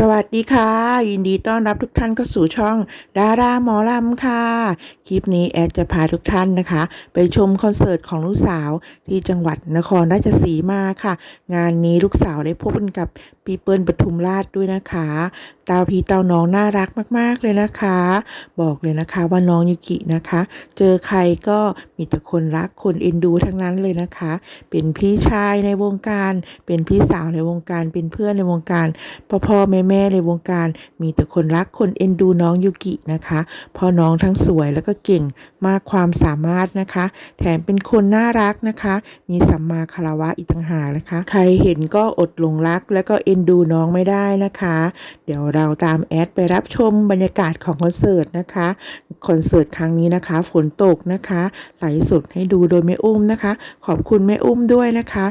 สวัสดีค่ะ ยินดีต้อนรับทุกท่านเข้าสู่ช่องดาราหมอลำค่ะ คลิปนี้แอดจะพาทุกท่านนะคะ ไปชมคอนเสิร์ตของลูกสาวที่จังหวัดนครราชสีมาค่ะ งานนี้ลูกสาวได้พบกันกับ ปีเปิลปทุมราชด้วยนะคะเตาพีเตาน้องน่ารักมาก ๆ เลยนะคะ บอกเลยนะคะว่าน้องยูกินะคะ เจอใครก็มีแต่คนรักคนเอ็นดูทั้งนั้นเลยนะคะ เป็นพี่ชายในวงการ เป็นพี่สาวในวงการ เป็นเพื่อนในวงการพ่อพ่อแม่แม่ในวงการ มีแต่คนรักคนเอ็นดูน้องยูกินะคะพ่อน้องทั้งสวยแล้วก็เก่งมากความสามารถนะคะ แถมเป็นคนน่ารักนะคะ มีสัมมาคารวะอีกต่างหากนะคะ ใครเห็นก็อดหลงรักแล้วก็เอ็นดูน้องไม่ได้นะคะ เดี๋ยวเราตามแอดไปรับชมบรรยากาศของคอนเสิร์ตนะคะคอนเสิร์ตครั้งนี้นะคะฝนตกนะคะไหลสดให้ดูโดยแม่อุ้มนะคะ ขอบคุณแม่อุ้มด้วยนะคะ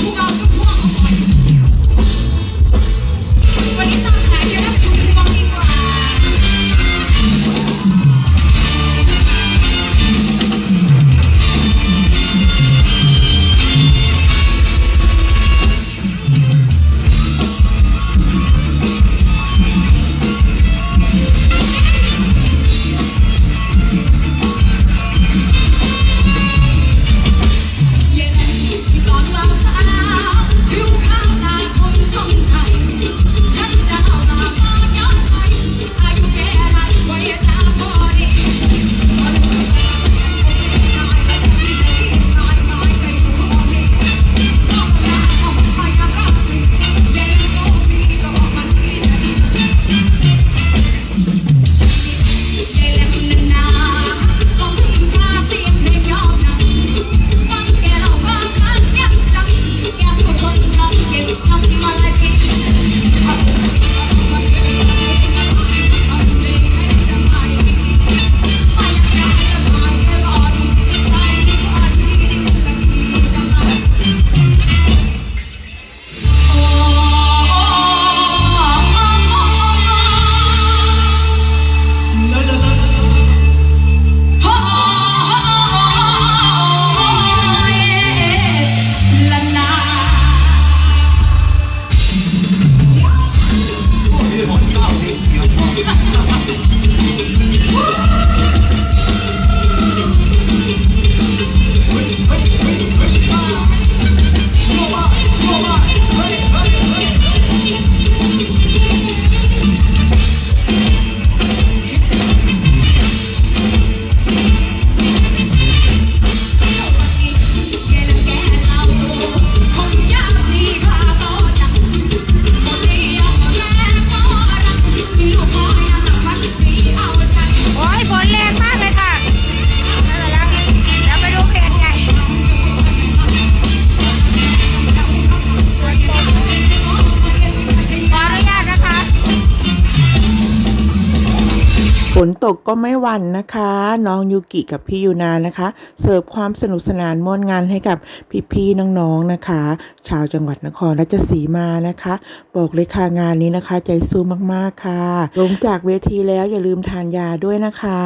Who got the problem? กก็ไม่หวั่นนะคะ น้องยูกิกับพี่ยูนานะคะ เสิร์ฟความสนุกสนานม่วนงานให้กับพี่ๆน้องๆนะคะ ชาวจังหวัดนครราชสีมานะคะ บอกเลยค่ะงานนี้นะคะ ใจสู้มากๆค่ะลงจากเวทีแล้วอย่าลืมทานยาด้วยนะคะ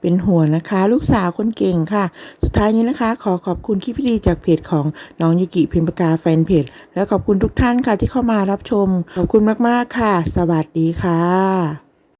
เป็นห่วงนะคะ ลูกสาวคนเก่งค่ะ สุดท้ายนี้นะคะ ขอขอบคุณคลิปดีจากเพจของน้องยูกิพิมพ์ปากาแฟนเพจและขอบคุณทุกท่านค่ะที่เข้ามารับชมขอบคุณมากๆค่ะ สวัสดีค่ะ